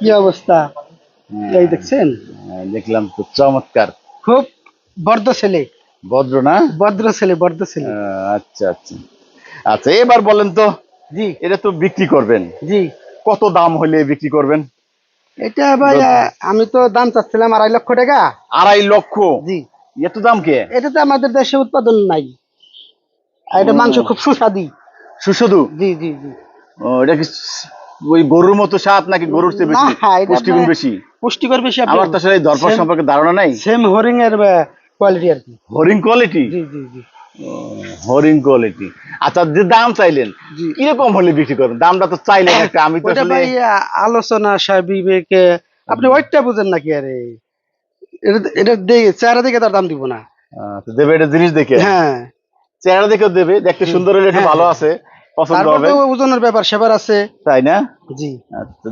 কি অবস্থা? এই দেখছেন? হ্যাঁ, দেখলাম তো চমৎকার। খুব বর্দ ছেলে। ভদ্র না? ভদ্র ছেলে বর্দ ছেলে। আচ্ছা আচ্ছা। আচ্ছা এবার বলেন তো জি। এটা তো বিক্রি করবেন। জি। কত দাম হলে বিক্রি করবেন? এটা ভাই আমি তো দাম চাচ্ছিলাম আড়াই লক্ষ টাকা। আড়াই লক্ষ? জি। এত দাম কে? এটা তো আমাদের দেশে উৎপাদন নাই। আর এটা মাংস খুব সুস্বাদু। সুস্বাদু? জি জি জি। ও, এটা কি ওই গরুর মতো স্বাদ নাকি গরুর চেয়ে বেশি? পুষ্টিগুণ বেশি? পুষ্টিকর বেশি আমার তো আসলে এই দরপর সম্পর্কে ধারণা নাই। সেম হরিং এর কোয়ালিটি আর কি। হরিং কোয়ালিটি জি জি জি। হরিং কোয়ালিটি আচ্ছা যে দাম চাইলেন কীরকম হলে বিক্রি করবেন? দামটা তো চাইলেন একটা আমি তো আসলে আলোচনা সাবিবেক আপনি ওইটা বুঝেন নাকি? আরে এটা এটা দেখে চেহারা দেখে তার দাম দিব না। দেবে এটা জিনিস দেখে। হ্যাঁ। চেহারা দেখেও দেবে দেখতে সুন্দর হলে একটু হ্যাঁ, ভালো আছে। পছন্দ হবে। ওজনের ব্যাপার সেবার আছে। তাই না? জি। আচ্ছা